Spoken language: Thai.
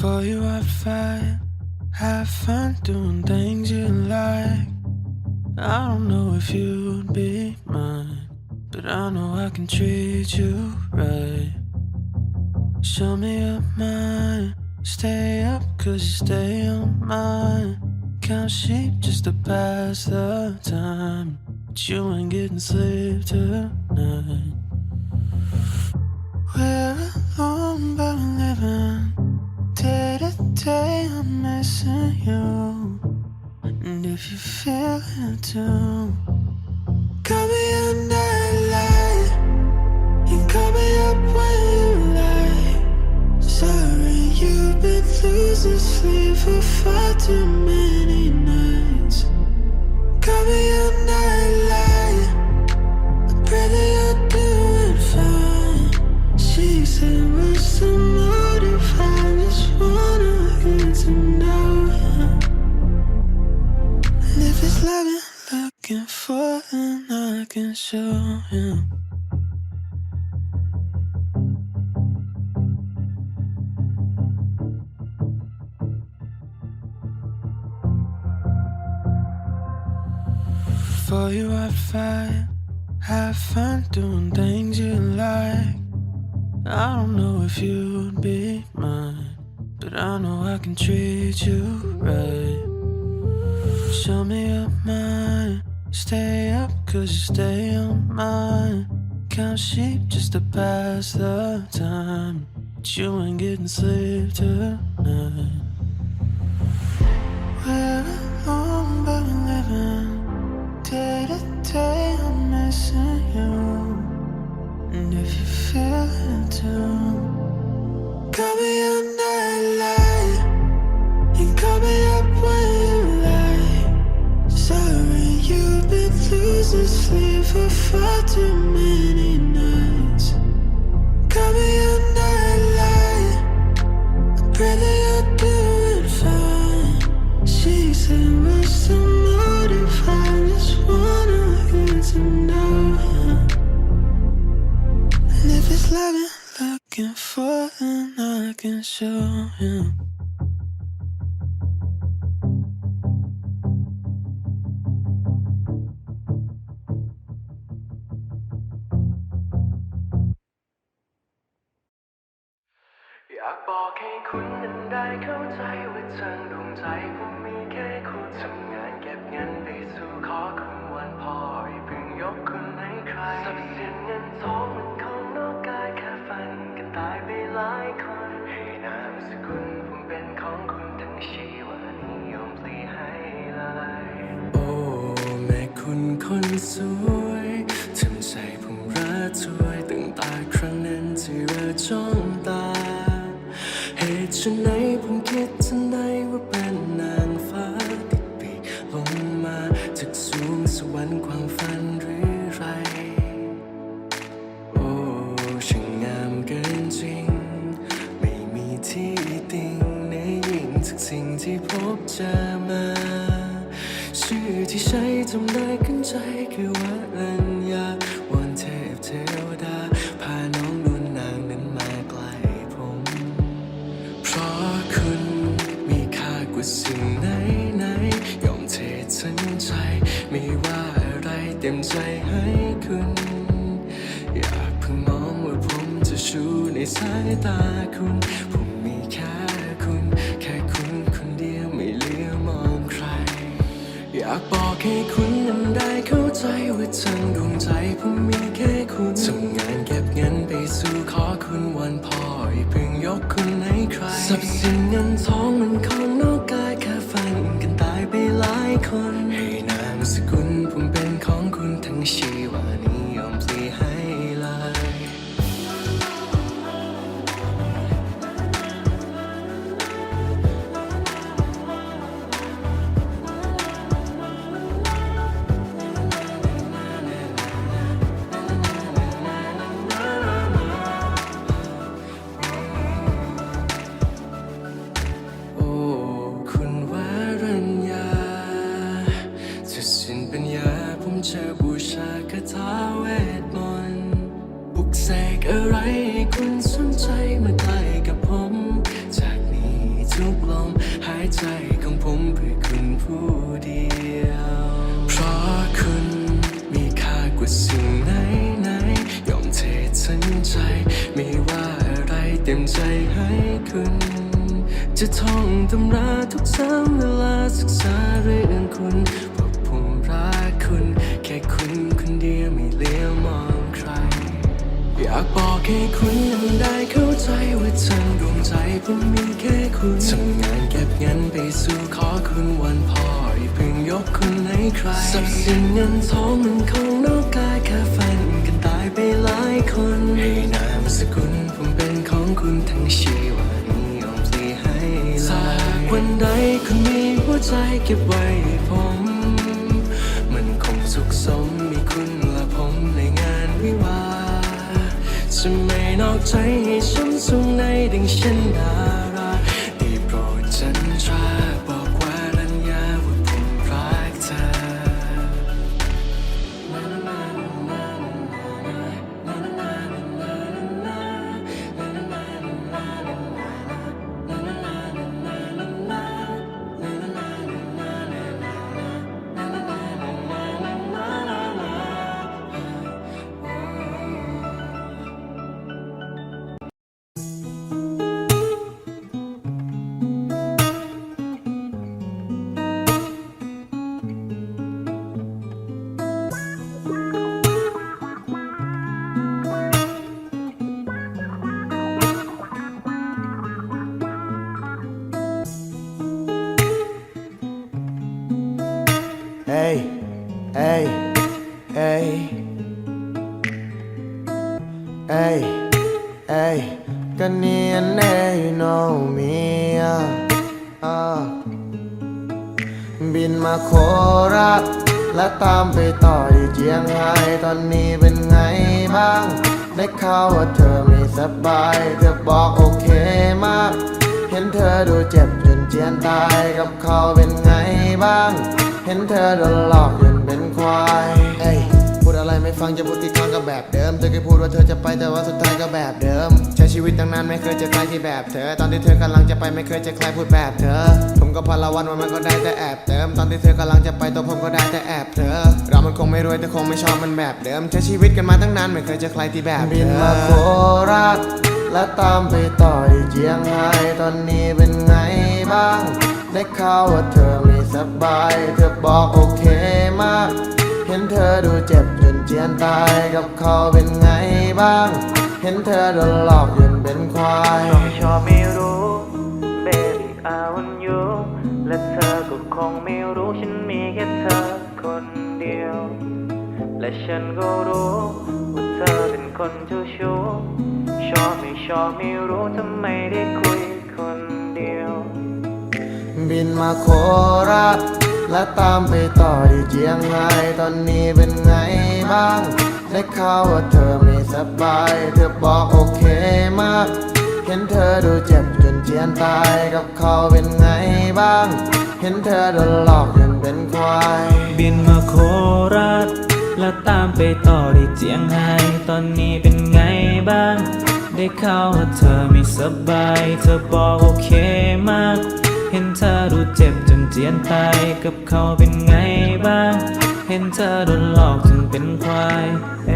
For you, I fight. Have fun doing things you like. I don't know if you'd be mine, but I know I can treat you right. Show me your mind. Stay up, cause you stay on mine. Count sheep just to pass the time. But you ain't getting sleep tonight. We're alone, but living. Day I'm missing you. And if you feel it too, call me a nightlight. You call me up when you like. Sorry, you've been losing sleep for far too many nights. Call me a nightlight. I pray that you're doing fine. She said, What's the doing things you like. I don't know if you'd be mine, but I know I can treat you right. Show me your mind. Stay up, cause you stay on mine. Count sheep just to pass the time. But you ain't getting sleep tonight. Far too many nights. Call me a nightlight. I pray that you're doing fine. She said, just wanna get to know. And if it's looking for, then I can show you. อยากบอกให้คุณนั้นได้เข้าใจว่าทางดวงใจผมมีแค่คุณทำงานเก็บเงินไปสู่ขอคุณวันพออย่าเพิ่งยกคุณให้ใครทรัพย์สินเงินทองมันของนอกกายแค่ฝันกันตายไปหลายคนให้นามสกุลผมเป็นของคุณทั้งชีวานิยมปลีให้เลยโอ้แม่คุณคนสวยทำใจผมระทวยตั้งแต่ครั้งนั้นที่เราจ้อง ใจให้คุณ อยากเพิ่งมองว่าผมจะชูในสายตาคุณ ผมมีแค่คุณ แค่คุณคนเดียวไม่เหลือมองใคร อยากบอกให้คุณนั้นได้เข้าใจว่าทางดวงใจผมมีแค่คุณทำงานเก็บเงินไปสู่ขอคุณวันพ่ออย่าเพิ่งยกคุณให้ใครทรัพย์สิน ใจให้คุณ จะท่องตำราทุกซ้ำเวลาศึกษาเรื่องคุณเพราะผมรักคุณ แค่คุณคนเดียวไม่เลี้ยวมองใคร อยากบอกให้คุณนั้นได้เข้าใจว่าทั้งดวงใจผมมีแค่คุณทำงานเก็บเงินไปสู่ขอคุณวันพ่ออย่าเพิ่งยกคุณให้ใครทรัพย์สินเงินทองมันคงนอกกายแค่ฝันกันตายไปหลายคน ให้นามสกุลผมเป็น คุณทั้งชีวิตนี้ยอมสีให้ลายวันใดคุณมีหัวใจเก็บไว้ให้ผม มันคงสุขสมมีคุณและผมในงานวิวาจะไม่นอกใจให้ช้ำสูงในดังเช่นดาว hey, hey, hey, กันเนียน hey, you know me อะอะบินมาโคราชและตามไปต่อที่เจียงไฮ้ตอนนี้เป็นไงบ้าง ได้ข่าวว่าเธอไม่สบาย เธอบอกโอเคมาก เห็นเธอดูเจ็บจนเจียนตายกับเขาเป็นไงบ้าง เห็นเธอโดนหลอกจนเป็นควาย เอ้ยพูดอะไรไม่ฟังจะพูดกี่ครั้งก็แบบเดิม เธอเคยพูดว่าเธอจะไปแต่ว่าสุดท้ายก็แบบเดิม ใช้ชีวิตตั้งนานไม่เคยเจอใครที่แบบเธอ ตอนที่เธอกำลังจะไปไม่เคยเจอใครพูดแบบเธอ ผมก็พลวันวันมันก็ได้แต่แอบเติม ตอนที่เธอกำลังจะไปตัวผมก็ได้แต่แอบเธอ เรามันคงไม่รวยแต่คงไม่ชอบมันแบบเดิม ใช้ชีวิตกันมาตั้งนานไม่เคยเจอใครที่แบบเธอบินมาโคราชและตามไปต่อที่เจียงไฮ้ตอนนี้เป็นไงบ้าง ได้ข่าวว่าเธอไม่สบาย เธอบอกโอเคมาก เห็นเธอดูเจ็บจนเจียนตายกับเขาเป็นไงบ้าง เห็นเธอโดนหลอกจนเป็นควายชอบไม่ชอบไม่รู้ baby I want you และเธอก็คงไม่รู้ฉันมีแค่เธอคนเดียว และฉันก็รู้ว่าเธอเป็นคนเจ้าชู้ชอบไม่ชอบไม่รู้ทำไมได้คุยคนเดียว บินมาโคราช และตามไปต่อที่เจียงไฮ้ตอนนี้เป็นไงบ้าง ได้ข่าวว่าเธอไม่สบาย เธอบอกโอเคมาก เห็นเธอดูเจ็บจนเจียนตายกับเขาเป็นไงบ้าง เห็นเธอโดนหลอกจนเป็นควาย บินมาโคราชแล้วตามไปต่อที่เจียงไฮ้ตอนนี้เป็นไงบ้าง ได้ข่าวว่าเธอไม่สบาย เธอบอกโอเคมาก เห็นเธอรู้เจ็บจนเจียนตายกับเขาเป็นไงบ้าง เห็นเธอโดนหลอกจนเป็นควายเอ